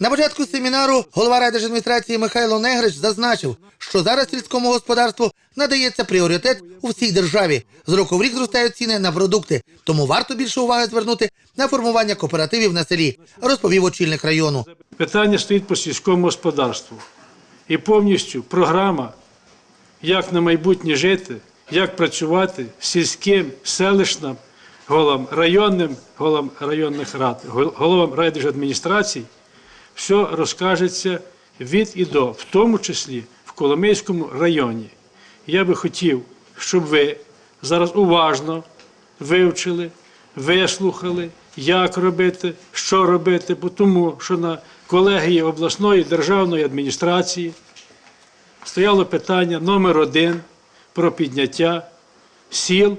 На початку семінару голова райдержадміністрації Михайло Негрич зазначив, що зараз сільському господарству надається пріоритет у всій державі. З року в рік зростають ціни на продукти, тому варто більше уваги звернути на формування кооперативів на селі, розповів очільник району. Питання стоїть по сільському господарству. І повністю програма, як на майбутнє жити, як працювати сільським, селищним, головам районним, головам районних рад, гол- головам райдержадміністрацій, все розкажеться від і до, в тому числі в Коломийському районі. Я би хотів, щоб ви зараз уважно вивчили, вислухали, як робити, що робити, бо тому що на колегії обласної державної адміністрації стояло питання номер один про підняття сіл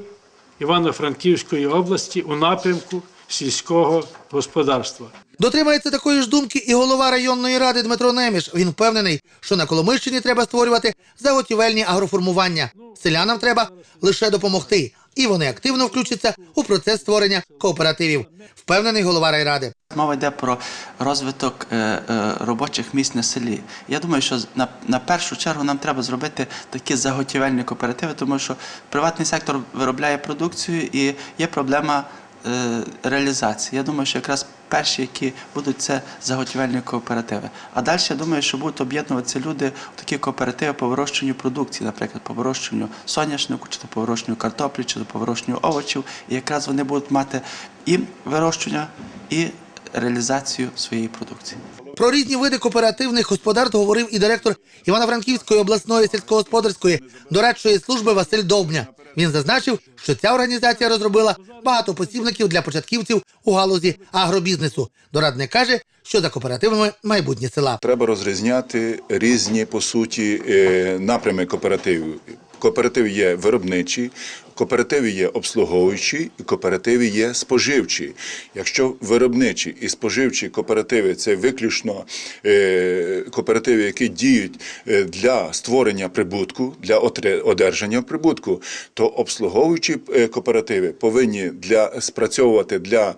Івано-Франківської області у напрямку сільського господарства. Дотримається такої ж думки і голова районної ради Дмитро Неміш. Він впевнений, що на Коломийщині треба створювати заготівельні агроформування. Селянам треба лише допомогти, і вони активно включаться у процес створення кооперативів. Впевнений голова райради. Мова йде про розвиток е, е, робочих місць на селі. Я думаю, що на, на першу чергу нам треба зробити такі заготівельні кооперативи, тому що приватний сектор виробляє продукцію і є проблема е, реалізації. Я думаю, що якраз перші, які будуть, це заготівельні кооперативи. А далі я думаю, що будуть об'єднуватися люди в такі кооперативи по вирощенню продукції, наприклад, по вирощенню соняшнику, чи то по вирощенню картоплі, чи то по вирощенню овочів. І якраз вони будуть мати і вирощення, і реалізацію своєї продукції. Про різні види кооперативних господарств говорив і директор Івано-Франківської обласної сільськогосподарської дорадчої служби Василь Довбня. Він зазначив, що ця організація розробила багато посібників для початківців у галузі агробізнесу. Дорадник каже, що за кооперативами майбутнє села. Треба розрізняти різні по суті е, напрями кооперативів. Кооперативи є виробничі, кооперативи є обслуговуючі, і кооперативи є споживчі. Якщо виробничі і споживчі кооперативи це виключно е, кооперативи, які діють е, для створення прибутку, для одержання прибутку, то обслуговуючі е, кооперативи повинні для спрацьовувати для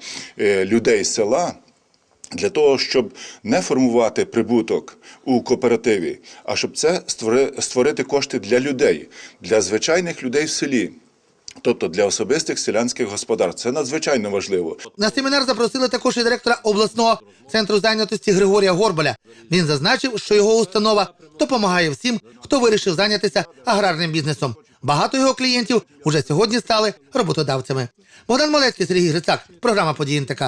людей села для того, щоб не формувати прибуток у кооперативі, а щоб це створи- створити кошти для людей, для звичайних людей в селі. Тобто для особистих селянських господарств це надзвичайно важливо. На семінар запросили також і директора обласного центру зайнятості Григорія Горбаля. Він зазначив, що його установа допомагає всім, хто вирішив зайнятися аграрним бізнесом. Багато його клієнтів уже сьогодні стали роботодавцями. Богдан Малецький, Сергій Грицак, програма «Події НТК».